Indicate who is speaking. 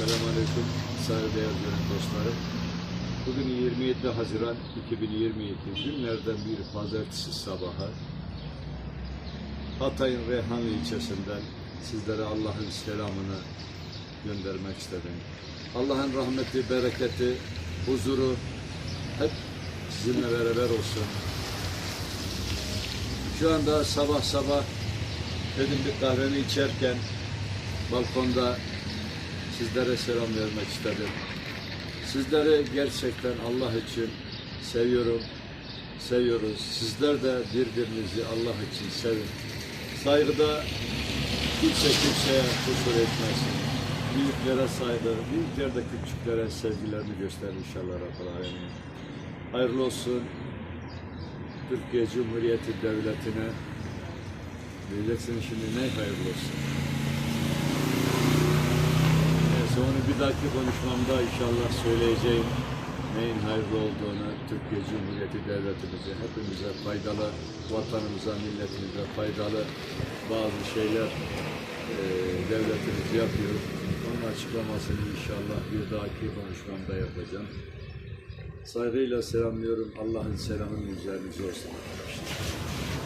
Speaker 1: Selamünaleyküm saygıdeğer gönül dostlarım. Bugün 27 Haziran 2022 günlerden bir pazartesi sabahı. Hatay'ın Reyhanlı ilçesinden sizlere Allah'ın selamını göndermek istedim. Allah'ın rahmeti, bereketi, huzuru hep sizinle beraber olsun. Şu anda sabah sabah dedim bir kahvemi içerken balkonda sizlere selam vermek istedim. Sizleri gerçekten Allah için seviyorum, seviyoruz. Sizler de birbirinizi Allah için sevin. Saygıda kimse kimseye kusur etmesin. Büyüklere saygı, büyükler de küçüklere sevgilerini gösterir inşallah Rabbal Alemin. Hayırlı olsun. Türkiye Cumhuriyeti Devleti'ne Diyeceksin şimdi ne hayırlı olsun. Dahaki konuşmamda inşallah söyleyeceğim. Neyin hayırlı olduğunu Türkiye Cumhuriyeti Devletimize, hepimize faydalı, vatanımıza, milletimize faydalı bazı şeyler e, devletimiz yapıyor. Onun açıklamasını inşallah bir dahaki konuşmamda yapacağım. Saygıyla selamlıyorum. Allah'ın selamı üzerinize olsun arkadaşlar.